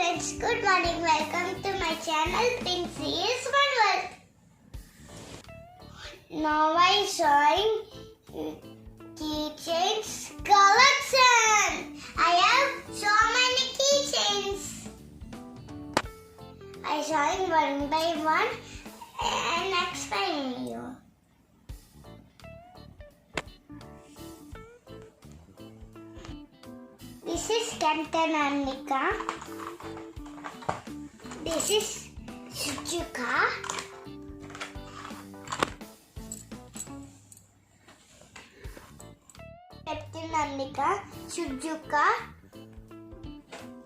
friends, good morning. Welcome to my channel Princess One World. Now I showing keychains collection. I have so many keychains. I showing one by one and explaining you. This is Captain Annika. This is Suzuka. Captain Annika, Suzuka,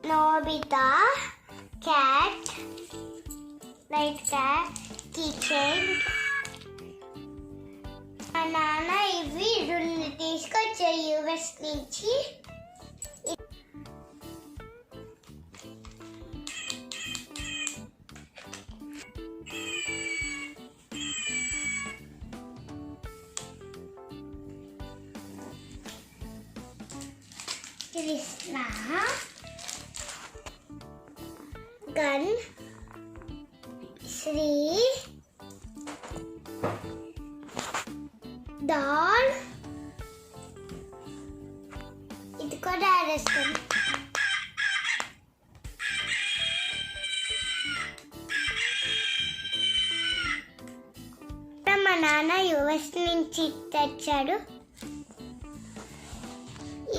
Nobita, Cat, Light Cat, Keychain. మా నాన్న ఇవి రెండు తీసుకొచ్చా US నుంచి Krishna. Gun. Shri. Doll. ఇది కూడా ఆడేస్తాను మా నాన్న యుఎస్ నుంచి తెచ్చాడు.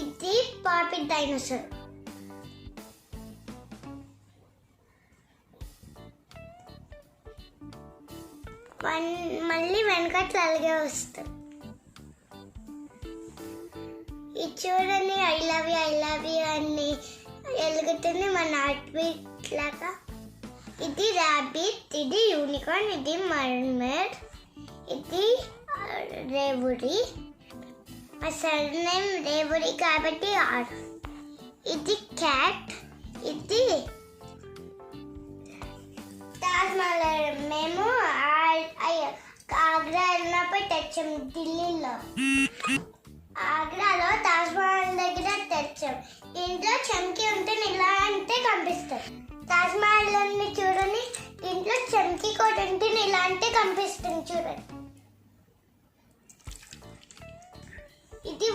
ఇది పాపి డైనోసార్. వన్ మళ్ళీ వెనకట్లు అలాగే వస్తుంది ఇది చూడండి I love you I love you అని వెలుగుతుంది మన హార్ట్ బీట్ లాగా. ఇది ర్యాబిట్ ఇది యూనికార్న్ ఇది మర్మెడ్ ఇది రేవుడి. అసలు సర్ నేమ్ రేవుడి కాబట్టి ఆర్ ఇది క్యాట్ ఇది తాజ్మహల్ మేము ఆగ్రా వెళ్ళినప్పుడు తెచ్చాం ఢిల్లీలో ఆగ్రాలో తాజ్మహల్ దగ్గర తెచ్చాం ఇంట్లో చమ్కి ఉంటే ఇలా అంటే కనిపిస్తుంది తాజ్మహల్ చూడండి ఇంట్లో చమ్కీ కోట ఉంటే ఇలా అంటే కనిపిస్తుంది చూడండి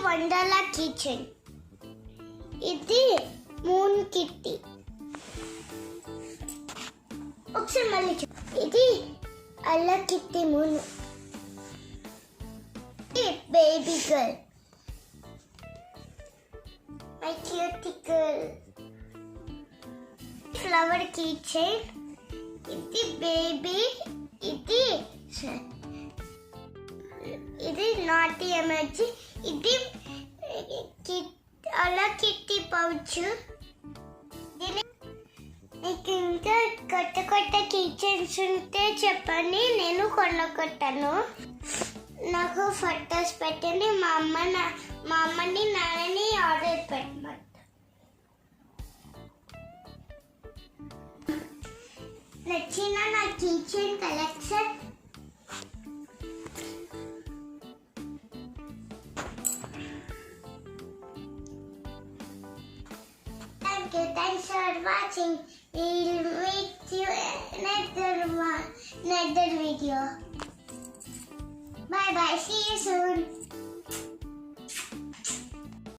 వండర్లా కిచెన్ ఇది మూన్ కిట్టి ఒకసారి మళ్ళీ చూ ఇది అల్లా kitty moon baby girl my cute girl flower kitchen ఇది బేబీ ఇది ఇది నాటి ఎమర్జీ ఇది కిట్టి మీకు ఇంకా కొత్త కొత్త కిచెన్స్ ఉంటే చెప్పండి. నేను కొనుక్కొట్టాను నాకు ఫొటోస్ పెట్టండి. మా అమ్మ నా మా అమ్మని నాన్నని ఆర్డర్ పెట్టమంట. నచ్చిన నా kitchen collection You. Thanks for watching. We'll meet you in another one, another video. Bye bye. See you soon.